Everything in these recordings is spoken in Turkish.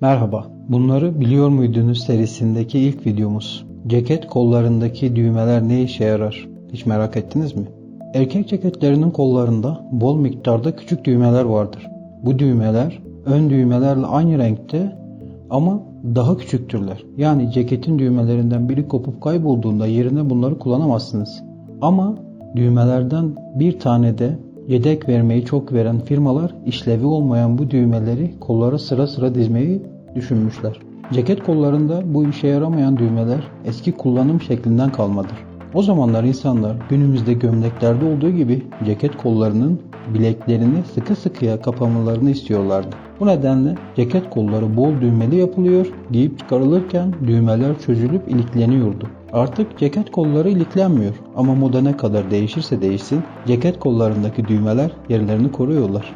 Merhaba, bunları biliyor muydunuz serisindeki ilk videomuz. Ceket kollarındaki düğmeler ne işe yarar? Hiç merak ettiniz mi? Erkek ceketlerinin kollarında bol miktarda küçük düğmeler vardır. Bu düğmeler ön düğmelerle aynı renkte ama daha küçüktürler. Yani ceketin düğmelerinden biri kopup kaybolduğunda yerine bunları kullanamazsınız. Ama düğmelerden bir tane de yedek vermeyi çok veren firmalar işlevi olmayan bu düğmeleri kollara sıra sıra dizmeyi düşünmüşler. Ceket kollarında bu işe yaramayan düğmeler eski kullanım şeklinden kalmadır. O zamanlar insanlar günümüzde gömleklerde olduğu gibi ceket kollarının bileklerini sıkı sıkıya kapamalarını istiyorlardı. Bu nedenle ceket kolları bol düğmeli yapılıyor, giyip çıkarılırken düğmeler çözülüp ilikleniyordu. Artık ceket kolları iliklenmiyor ama moda ne kadar değişirse değişsin ceket kollarındaki düğmeler yerlerini koruyorlar.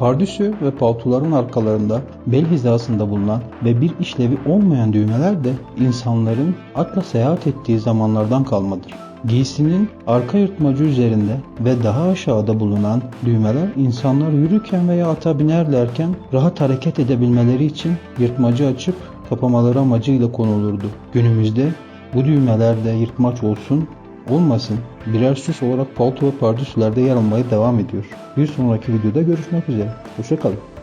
Pardüsü ve paltoların arkalarında bel hizasında bulunan ve bir işlevi olmayan düğmeler de insanların atla seyahat ettiği zamanlardan kalmadır. Giysinin arka yırtmacı üzerinde ve daha aşağıda bulunan düğmeler insanlar yürürken veya ata binerlerken rahat hareket edebilmeleri için yırtmacı açıp kapamaları amacıyla konulurdu. Günümüzde bu düğmelerde yırtmaç olsun olmasın birer süs olarak palto ve pardüsülerde yer almaya devam ediyor. Bir sonraki videoda görüşmek üzere. Hoşçakalın.